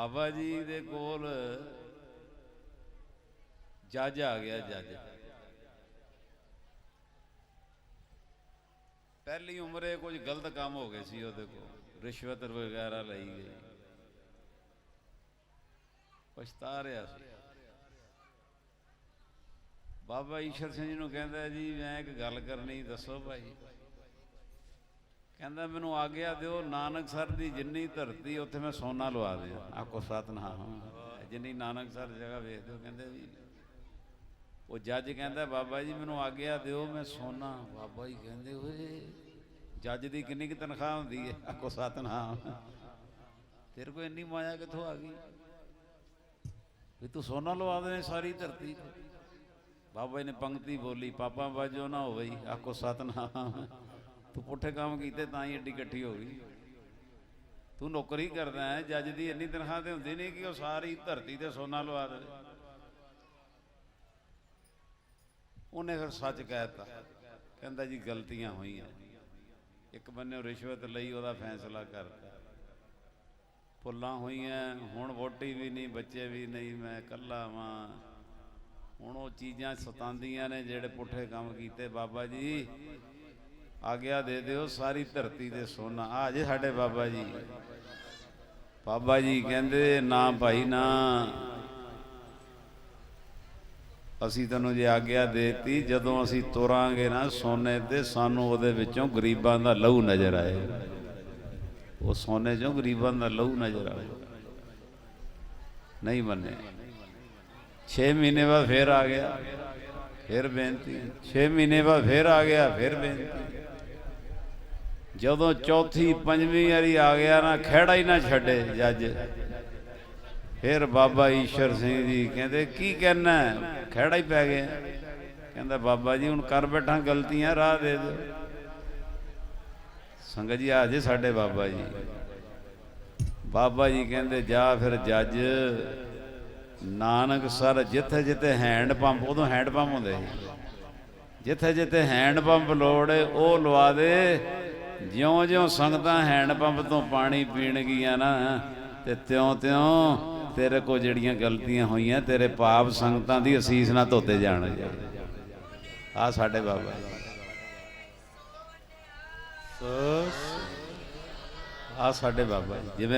ਬਾਬਾ ਜੀ ਦੇ ਕੋਲ ਜੱਜ ਆ ਗਿਆ ਜੱਜ। ਪਹਿਲੀ ਉਮਰੇ ਕੁਝ ਗਲਤ ਕੰਮ ਹੋ ਗਏ ਸੀ ਉਹਦੇ ਕੋਲ, ਰਿਸ਼ਵਤ ਵਗੈਰਾ ਲਈ ਗਈ। ਪਛਤਾ ਰਿਹਾ ਸੀ। ਬਾਬਾ ਈਸ਼ਰ ਸਿੰਘ ਜੀ ਨੂੰ ਕਹਿੰਦਾ ਜੀ, ਮੈਂ ਇੱਕ ਗੱਲ ਕਰਨੀ, ਦੱਸੋ ਭਾਈ। ਕਹਿੰਦਾ, ਮੈਨੂੰ ਆਗਿਆ ਦਿਓ ਨਾਨਕਸਰ ਦੀ ਜਿੰਨੀ ਧਰਤੀ, ਉੱਥੇ ਮੈਂ ਸੋਨਾ ਲਵਾ ਦਿਆਂ। ਆਖੋ, ਸਤਨਾਮ। ਜਿੰਨੀ ਨਾਨਕਸਰ ਜਗ੍ਹਾ ਵੇਖ ਦਿਓ, ਕਹਿੰਦੇ ਵੀ ਉਹ ਜੱਜ ਕਹਿੰਦਾ, ਬਾਬਾ ਜੀ, ਮੈਨੂੰ ਆਗਿਆ ਦਿਓ, ਮੈਂ ਸੋਨਾ। ਬਾਬਾ ਜੀ ਕਹਿੰਦੇ, ਓਏ, ਜੱਜ ਦੀ ਕਿੰਨੀ ਕੁ ਤਨਖਾਹ ਹੁੰਦੀ ਹੈ? ਆਖੋ, ਸਤਨਾਮ। ਤੇਰੇ ਕੋਲ ਇੰਨੀ ਮਾਇਆ ਕਿੱਥੋਂ ਆ ਗਈ? ਵੀ ਤੂੰ ਸੋਨਾ ਲਵਾ ਦੇ ਸਾਰੀ ਧਰਤੀ ਬਾਬਾ ਜੀ ਨੇ ਪੰਕਤੀ ਬੋਲੀ, ਪਾਪਾ ਬਾਜੋ ਨਾ ਹੋਵੇ ਹੀ ਆਖੋ, ਸਤਨਾਮ। ਤੂੰ ਪੁੱਠੇ ਕੰਮ ਕੀਤੇ ਤਾਂ ਹੀ ਏਡੀ ਇਕੱਠੀ ਹੋ ਗਈ। ਤੂੰ ਨੌਕਰੀ ਕਰਦਾ ਹੈ, ਜੱਜ ਦੀ ਇੰਨੀ ਤਨਖਾਹ ਤੇ ਹੁੰਦੀ ਨਹੀਂ ਕਿ ਉਹ ਸਾਰੀ ਧਰਤੀ ਤੇ ਸੋਨਾ ਲਵਾ ਦੇਵੇ। ਉਹਨੇ ਫਿਰ ਸੱਚ ਕਹਿਤਾ, ਕਹਿੰਦਾ ਜੀ ਗਲਤੀਆਂ ਹੋਈਆਂ। ਇੱਕ ਬੰਨੇ ਰਿਸ਼ਵਤ ਲਈ ਉਹਦਾ ਫੈਸਲਾ ਕਰਤਾ। ਭੁੱਲਾਂ ਹੋਈਆਂ, ਹੁਣ ਵੋਟੀ ਵੀ ਨਹੀਂ, ਬੱਚੇ ਵੀ ਨਹੀਂ, ਮੈਂ ਇਕੱਲਾ ਵਾਂ। ਹੁਣ ਉਹ ਚੀਜ਼ਾਂ ਸਤਾਉਂਦੀਆਂ ਨੇ ਜਿਹੜੇ ਪੁੱਠੇ ਕੰਮ ਕੀਤੇ। ਬਾਬਾ ਜੀ ਆਗਿਆ ਦੇ ਦਿਓ, ਸਾਰੀ ਧਰਤੀ ਤੇ ਸੋਨਾ। ਆ ਜੇ ਸਾਡੇ ਬਾਬਾ ਜੀ। ਬਾਬਾ ਜੀ ਕਹਿੰਦੇ, ਨਾ ਭਾਈ, ਨਾ। ਅਸੀਂ ਤੈਨੂੰ ਜੇ ਆਗਿਆ ਦੇਤੀ, ਜਦੋਂ ਅਸੀਂ ਤੁਰਾਂਗੇ ਨਾ ਸੋਨੇ ਤੇ, ਸਾਨੂੰ ਉਹਦੇ ਵਿੱਚੋਂ ਗਰੀਬਾਂ ਦਾ ਲਹੂ ਨਜ਼ਰ ਆਏ। ਉਹ ਸੋਨੇ ਚੋਂ ਗਰੀਬਾਂ ਦਾ ਲਹੂ ਨਜ਼ਰ ਆਏ। ਨਹੀਂ ਮੰਨੇ। 6 ਮਹੀਨੇ ਬਾਅਦ ਫੇਰ ਆ ਗਿਆ। ਫਿਰ ਬੇਨਤੀ। 6 ਮਹੀਨੇ ਬਾਅਦ ਫੇਰ ਆ ਗਿਆ, ਫਿਰ ਬੇਨਤੀ। ਜਦੋਂ ਚੌਥੀ ਪੰਜਵੀਂ ਵਾਰੀ ਆ ਗਿਆ ਨਾ ਖਹਿੜਾ ਹੀ ਨਾ ਛੱਡੇ ਜੱਜ। ਫਿਰ ਬਾਬਾ ਈਸ਼ਰ ਸਿੰਘ ਜੀ ਕਹਿੰਦੇ, ਕੀ ਕਹਿਣਾ ਹੈ? ਖਹਿੜਾ ਹੀ ਪੈ ਗਿਆ। ਕਹਿੰਦਾ, ਬਾਬਾ ਜੀ, ਹੁਣ ਕਰ ਬੈਠਾ, ਗਲਤੀਆਂ ਰਾਹ ਦੇ ਦਿਓ। ਸੰਗਤ ਜੀ, ਆ ਜੇ ਸਾਡੇ ਬਾਬਾ ਜੀ। ਬਾਬਾ ਜੀ ਕਹਿੰਦੇ, ਜਾ ਫਿਰ ਜੱਜ, ਨਾਨਕ ਸਰ ਜਿੱਥੇ ਜਿੱਥੇ ਹੈਂਡ ਪੰਪ, ਉਦੋਂ ਹੈਂਡ ਪੰਪ ਹੁੰਦੇ ਸੀ। ਜਿੱਥੇ ਜਿੱਥੇ ਹੈਂਡ ਪੰਪ ਲੋੜ ਏ, ਉਹ ਲਵਾ ਦੇ ਜਿਉਂ-ਜਿਉਂ ਸੰਗਤਾਂ ਹੈਂਡ ਪੰਪ ਤੋਂ ਪਾਣੀ ਪੀਣਗੀਆਂ ਨਾ, ਤੇ ਤਿਉਂ-ਤਿਉਂ ਤੇਰੇ ਕੋ ਜਿਹੜੀਆਂ ਗਲਤੀਆਂ ਹੋਈਆਂ, ਤੇਰੇ ਪਾਪ ਸੰਗਤਾਂ ਦੀ ਅਸੀਸ ਨਾਲ ਧੋਤੇ ਜਾਣਗੇ ਆ ਸਾਡੇ ਬਾਬਾ ਜੀ। ਆ ਸਾਡੇ ਬਾਬਾ ਜੀ। ਜਿਵੇਂ